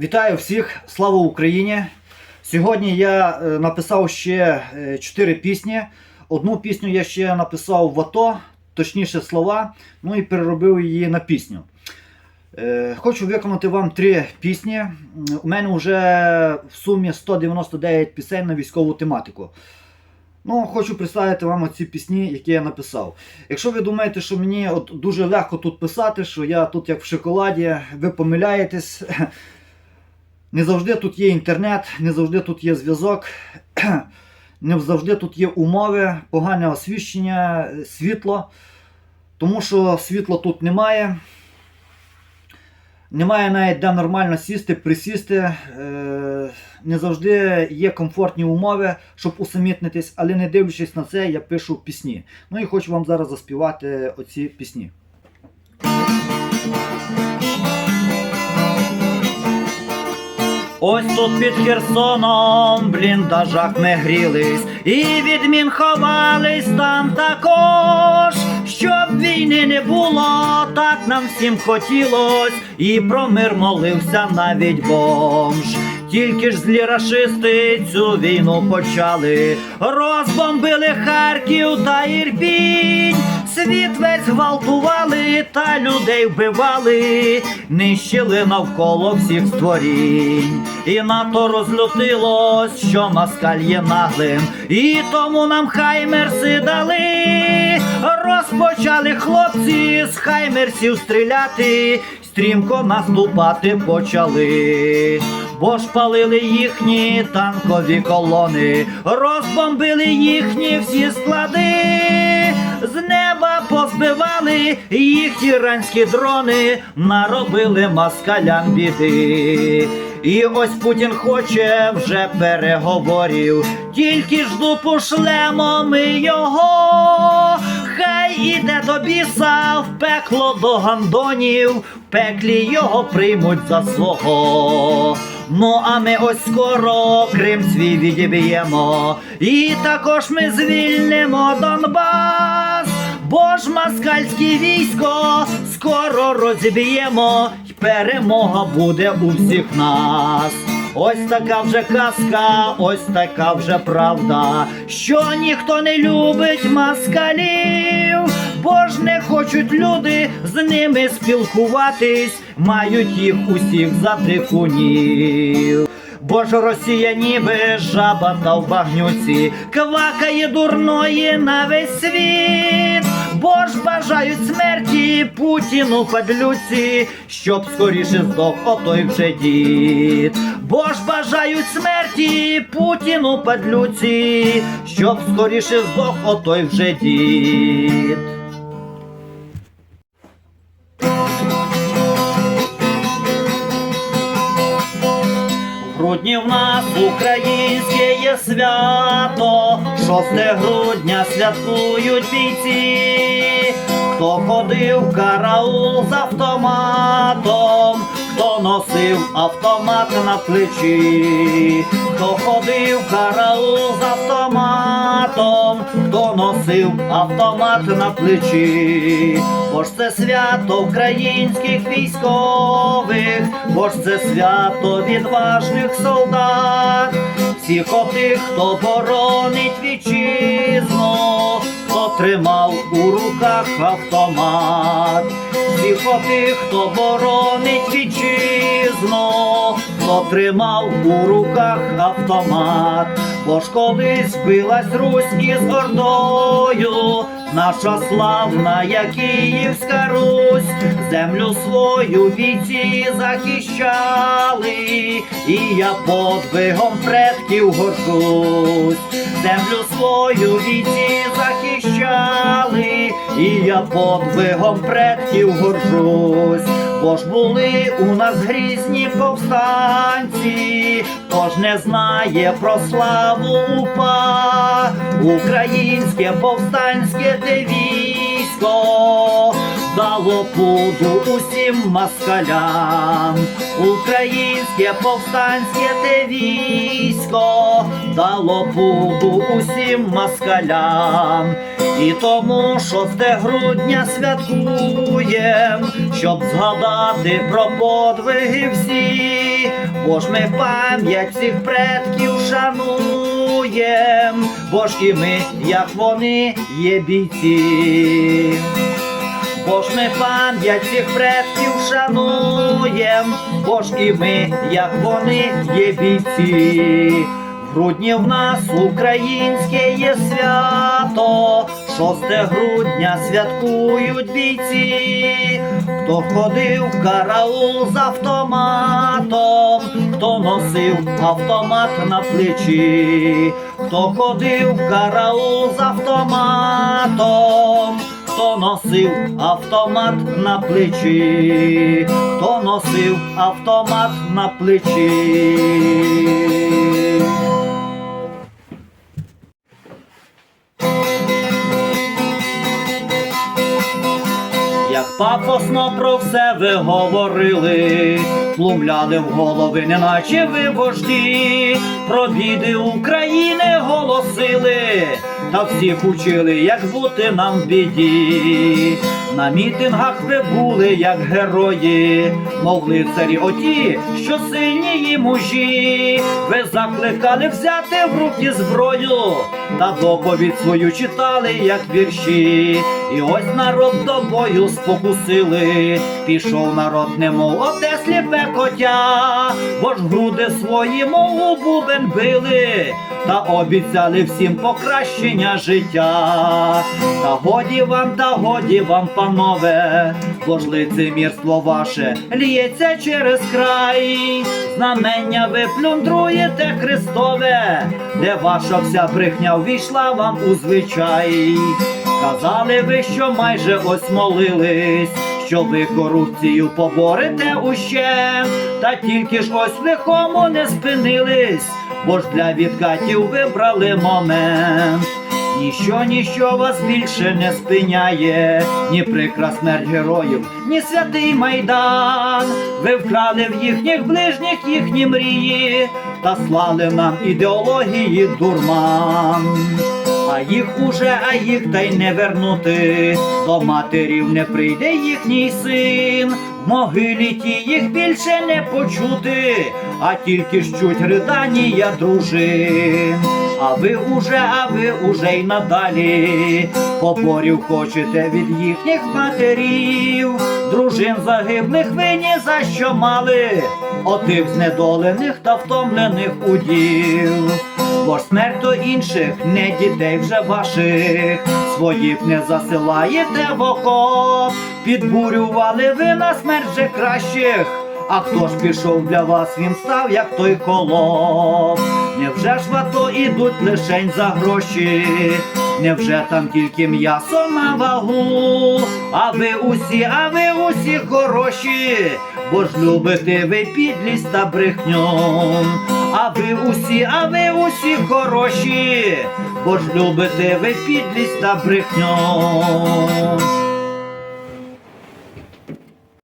Вітаю всіх! Слава Україні! Сьогодні я е, написав ще 4 пісні. Одну пісню я ще написав в АТО, точніше слова, ну і переробив її на пісню. Е, Хочу виконати вам три пісні. У мене вже в сумі 199 пісень на військову тематику. Ну, хочу представити вам оці пісні, які я написав. Якщо ви думаєте, що мені от дуже легко тут писати, що я тут як в шоколаді, ви помиляєтесь. Не завжди тут є інтернет, не завжди тут є зв'язок, не завжди тут є умови, погане освіщення, світло. Тому що світла тут немає. Немає навіть де нормально сісти, присісти. Е, Не завжди є комфортні умови, щоб усамітнитись, але не дивлячись на це, я пишу пісні. Ну і хочу вам зараз заспівати оці пісні. Ось тут під Херсоном бліндажах не грілись, і від мін ховались там також. Щоб війни не було, так нам всім хотілось, і про мир молився навіть бомж. Тільки ж злі рашисти цю війну почали, розбомбили Харків та Ірпінь. Світ весь гвалтували та людей вбивали, нищили навколо всіх створінь. І НАТО розлютилось, що москаль є наглим, і тому нам хаймерси дали. Розпочали хлопці з хаймерсів стріляти, стрімко наступати почали. Бо ж палили їхні танкові колони, розбомбили їхні всі склади, з неба позбивали їх іранські дрони, наробили москалям біди. І ось Путін хоче вже переговорів, тільки жду пошлемо ми його. Хай іде до біса в пекло до гандонів, в пеклі його приймуть за свого. Ну а ми ось скоро Крим свій відіб'ємо, і також ми звільнимо Донбас. Бо ж москальське військо скоро розіб'ємо, й перемога буде у всіх нас. Ось така вже казка, ось така вже правда, що ніхто не любить москалів, бо ж не хочуть люди з ними спілкуватись, мають їх усіх за дикунів. Бо ж Росія ніби жаба та в багнюці, квакає дурної на весь світ, бо ж бажають смерті Путіну падлюці, щоб скоріше здох отой вже дід. Бо ж бажають смерті Путіну падлюці, щоб скоріше здох отой вже дід. Грудні в нас українське є свято, 6 грудня святкують бійці, хто ходив в караул з автоматом, хто носив автомат на плечі, хто ходив караул з автоматом, хто носив автомат на плечі, бо ж це свято українських військових, бо ж це свято відважних солдат, всіх отих, хто боронить вітчизну, тримав у руках автомат, всіх отих, хто боронить вітчизну, хто тримав у руках автомат, бо ж колись билась Русь із Ордою, наша славна Київська Русь, землю свою війці захищали, і я подвигом предків горжусь, землю свою віці захищали, і я подвигом предків горжусь. Бо ж були у нас грізні повстанці, хто ж не знає про славу упа, українське повстанське те військо дало пуду усім москалям, українське повстанське те військо дало пуду усім москалям. І тому 6 грудня святкуєм, щоб згадати про подвиги всі, бо ж ми пам'ять всіх предків шануєм, бо ж і ми, як вони, є бійці. Бо ж ми пам'ять всіх предків шануєм, бо ж і ми, як вони, є бійці. В грудні в нас українське є свято, 6 грудня святкують бійці, хто ходив в караул з автоматом, хто носив автомат на плечі, хто ходив в караул з автоматом хто носив автомат на плечі, хто носив автомат на плечі. Пафосно про все ви говорили, плумляли в голови, неначе ви вожді, про біди України голосили, та всіх учили, як бути нам в біді. На мітингах ви були, як герої, мов лицарі оті, що сильні і мужі. Ви закликали взяти в руки зброю, та доповідь свою читали, як вірші. І ось народ до бою спокусили, пішов народ, немов оте сліпе котя, бо ж груди свої, мов у бубен били, та обіцяли всім покращення життя. Та годі вам, та годі вам, панове, бо ж лицемірство ваше лється через край. Знамення ви плюндруєте Христове, де ваша вся брехня ввійшла вам у звичай. Казали ви, що майже ось молились, що ви корупцію поборете ущем, та тільки ж ось лихому не спинились, бо ж для відкатів вибрали момент. Ніщо, ніщо вас більше не спиняє, ні прикра смерть героїв, ні святий майдан. Ви вкрали в їхніх ближніх їхні мрії, та слали нам ідеології дурман. А їх уже, а їх та й не вернути. До матерів не прийде їхній син. В могилі ті їх більше не почути, а тільки ж чуть ридання дружин. А ви уже, а ви уже й надалі поборів хочете від їхніх матерів, дружин загиблих ви ні за що мали, отих знедолених та втомлених удів. Бо смерть до інших, не дітей вже ваших, своїх не засилаєте в окоп, підбурювали ви на смерть вже кращих. А хто ж пішов для вас, він став, як той колоп. Невже ж в ідуть лишень за гроші? Невже там тільки м'ясо на вагу? А ви усі, а ви усі хороші, бо ж любите ви підлість та брехню. А ви усі, а ви усі хороші, бо ж любите ви підлість та брехню.